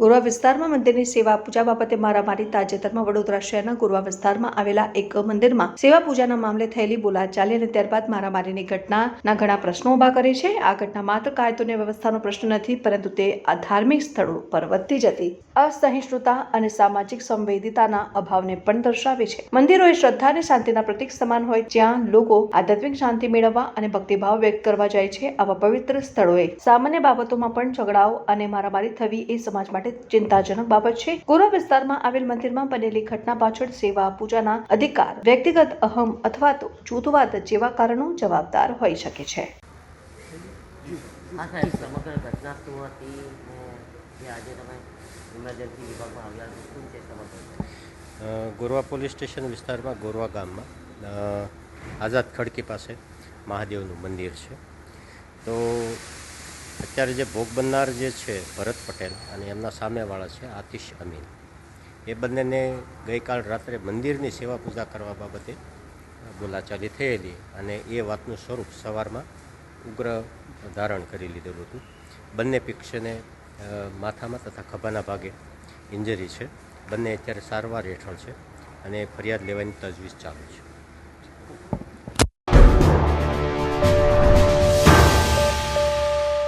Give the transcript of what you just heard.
ગોરવા વિસ્તારમાં મંદિરની સેવા પૂજા બાબતે મારામારી તાજેતરમાં વડોદરા શહેરના ગોરવા વિસ્તારમાં આવેલા એક મંદિરમાં સેવા પૂજાના મામલે થયેલી બોલાચાલી અને ત્યારબાદ મારામારીની ઘટનાના ઘણા પ્રશ્નો ઊભા કરે છે. આ ઘટના માત્ર કાયદો અને વ્યવસ્થાનો પ્રશ્ન નથી, પરંતુ તે આ ધાર્મિક સ્થળો પર વધતી જતી અસહિષ્ણુતા અને સામાજિક સંવેદિતાના અભાવને પણ દર્શાવે છે. મંદિરો એ શ્રદ્ધા અને શાંતિના પ્રતીક સમાન હોય, જ્યાં લોકો આધ્યાત્મિક શાંતિ મેળવવા અને ભક્તિભાવ વ્યક્ત કરવા જાય છે. આવા પવિત્ર સ્થળોએ સામાન્ય બાબતોમાં પણ ઝઘડાઓ અને મારામારી થવી એ સમાજ માટે ચિંતાજનક બાબત છે. ગોરા વિસ્તારમાં આવેલ મંદિરમાં બનેલી ઘટના પાછળ સેવા પૂજાના અધિકાર વ્યક્તિગત અહમ અથવા તો જૂથવાદ જેવા કારણો જવાબદાર હોઈ શકે છે. હા સાહેબ સમગ્ર ઘટના શું હતી જે આજે તમે ઇમરજન્સી વિભાગમાં આવ્યા છો? શું છે સમગ્ર ગોરવા પોલીસ સ્ટેશન વિસ્તારમાં ગોરવા ગામમાં. આઝાદ ખડકી પાસે મહાદેવનું મંદિર છે. તો અત્યારે જે ભોગ બનનાર જે છે ભરત પટેલ અને એમના સામેવાળા છે આતિશ અમીન, એ બંનેને ગઈકાલ રાત્રે મંદિરની સેવા પૂજા કરવા બાબતે બોલાચાલી થયેલી અને એ વાતનું સ્વરૂપ સવારમાં ઉગ્ર ધારણ કરી લીધેલું હતું. બંને પક્ષને માથામાં તથા ખભાના ભાગે ઇન્જરી છે. બંને અત્યારે સારવાર હેઠળ છે અને ફરિયાદ લેવાની તજવીજ ચાલુ છે.